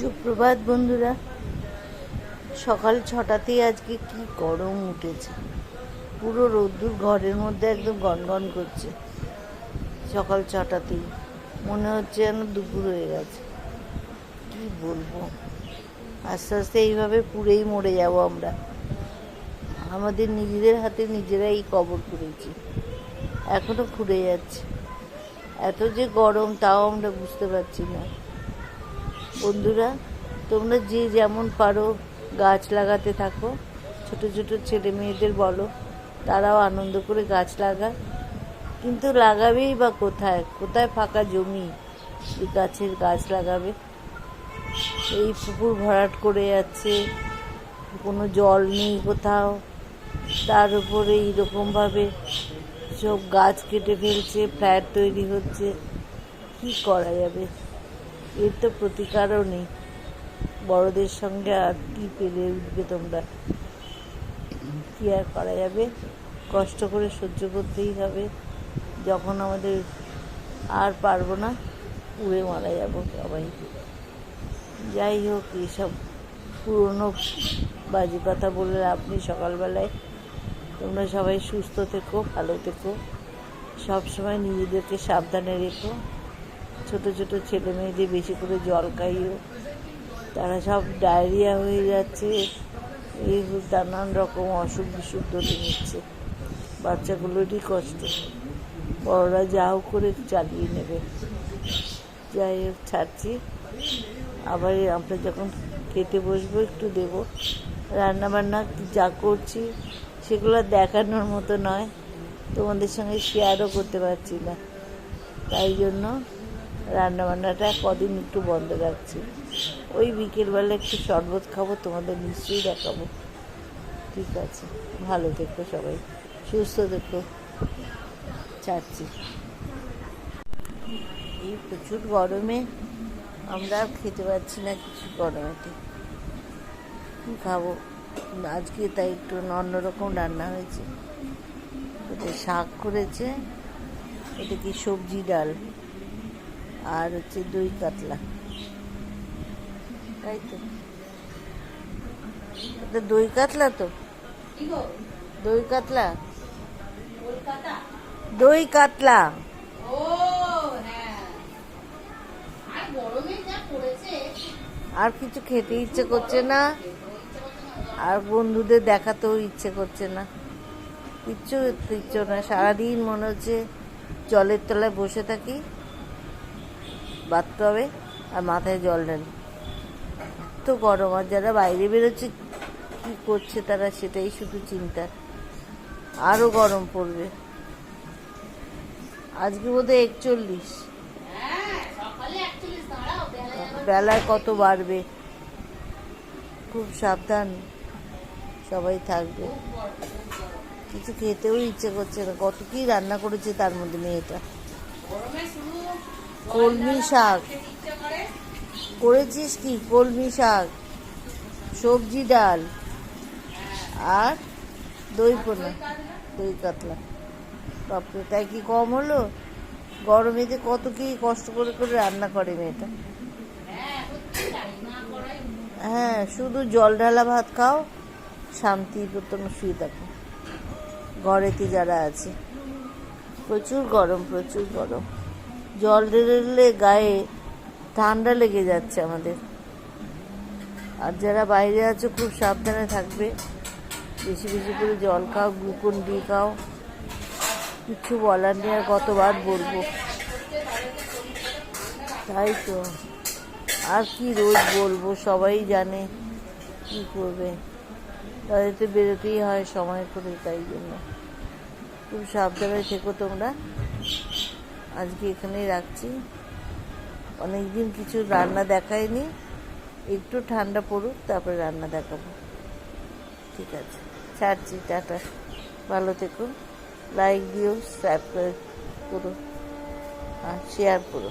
সুপ্রভাত বন্ধুরা। সকাল ছটাতেই আজকে কি গরম উঠেছে। পুরো রোদ্দুর ঘরের মধ্যে একদম গনগন করছে। সকাল ছটাতেই। মনে হচ্ছে যেন দুপুর হয়ে গেছে। কি বলব? আস্তে আস্তে এইভাবে পুড়েই মরে যাব আমরা। আমাদের নিজেদের হাতে নিজেরাই কবর করেছি। এখনও খুঁড়ে যাচ্ছে। এত যে গরম, তাও আমরা বুঝতে পারছি না। বন্ধুরা, তোমরা যে যেমন পারো গাছ লাগাতে থাকো। ছোট ছোট ছেলে মেয়েদের বলো, তারাও আনন্দ করে গাছ লাগা কিন্তু লাগাবেই বা কোথায়? কোথায় ফাঁকা জমি? গাছের গাছ লাগাবে। এই পুকুর ভরাট করে যাচ্ছে, কোনো জল নেই কোথাও। তার উপরে এইরকমভাবে সব গাছ কেটে ফেলছে, ফ্ল্যাট তৈরি হচ্ছে। কি করা যাবে? এর তো প্রতিকারও নেই। বড়দের সঙ্গে আর কি পেরে উঠবে তোমরা? কি আর করা যাবে? কষ্ট করে সহ্য করতেই হবে। যখন আমাদের আর পারব না উড়ে মারা যাব সবাই। যাই হোক এইসব পুরনো বাজে কথা বলে আপনি সকালবেলায়। তোমরা সবাই সুস্থ থেকো, ভালো থেকো। সবসময় নিজেদেরকে সাবধানে রেখো। ছোট ছোট ছেলে মেয়েদের বেশি করে জল খাইও। তারা সব ডায়রিয়া হয়ে যাচ্ছে। এই নানান রকম অসুখ বিসুখ ধরে নিচ্ছে। বাচ্চাগুলোরই কষ্ট। বড়রা যাও করে চালিয়ে নেবে। যাই হোক, ছাড়ছি। আবার আমরা যখন খেতে বসবো, একটু দেব। রান্নাবান্না যা করছি, সেগুলো দেখানোর মতো নয়। তোমাদের সঙ্গে শেয়ারও করতে পারছি না। তাই জন্য রান্নাবান্নাটা কদিন একটু বন্ধ রাখছি। ওই বিকেলবেলা একটু শরবত খাব, তোমাদের নিশ্চয়ই দেখাবো। ঠিক আছে, ভালো থেকো সবাই, সুস্থ থেকো। চাচ্ছি এই প্রচুর গরমে আমরা আর খেতে পারছি না কিছু গরমেতে। কী খাব? আজকে তাই একটু অন্যরকম রান্না হয়েছে। শাক করেছে এটা কি সবজি, ডাল। আর হচ্ছে দই কাতলা। তাই তো? দই কাতলা তো? দই কাতলা? দই কাতলা? আর কিছু খেতে ইচ্ছে করছে না? আর বন্ধুদের দেখাতেও ইচ্ছে করছে না। কিচ্ছু ইচ্ছে না। সারাদিন মনে হচ্ছে জলের তলায় বসে থাকি। বাথতে হবে আর মাথায় জল ঢালি। তো গরম আর যারা বাইরে বেরোচ্ছে, কী করছে তারা সেটাই শুধু চিন্তা। আরও গরম পড়বে। আজকে বোধহয় একচল্লিশ। বেলায় কত বাড়বে? খুব সাবধান। সবাই থাকবে। কিছু খেতেও ইচ্ছে করছে না। কত কি রান্না করেছে তার মধ্যে মেয়েটা। কলমি শাক। করেছিস কি? কলমি শাক, সবজি ডাল আর দই পোনা, দই কাতলা। বাপরে তাই কি কম হলো? গরমে যে কত কি কষ্ট করে করে রান্না করে মেয়েটা। হ্যাঁ শুধু জল ঢালা ভাত খাও, শান্তি মতন শুয়ে থাকো। ঘরেতে যারা আছে, প্রচুর গরম প্রচুর গরম। জল ঢেলে গায়ে ঠান্ডা লেগে যাচ্ছে আমাদের। আর যারা বাইরে আছো, খুব সাবধানে থাকবে। বেশি বেশি করে জল খাও, গ্লুকন ডি খাও। কিছু বলার নেই, আর কতবার বলব। তাই তো। আর কি রোজ বলব, সবাই জানে কি করবে। তাদের তো বেরোতেই হয় সময় করে, তাই জন্য। খুব সাবধানে থেকো তোমরা। আজকে এখানেই রাখছি। অনেকদিন কিছু রান্না দেখায়নি একটু ঠান্ডা পড়ুক, তারপরে রান্না দেখাবো। ঠিক আছে। ছাড়ছি, টাটা। ভালো থেকুন। লাইক দিও সাবস্ক্রাইব করো। আর শেয়ার করো।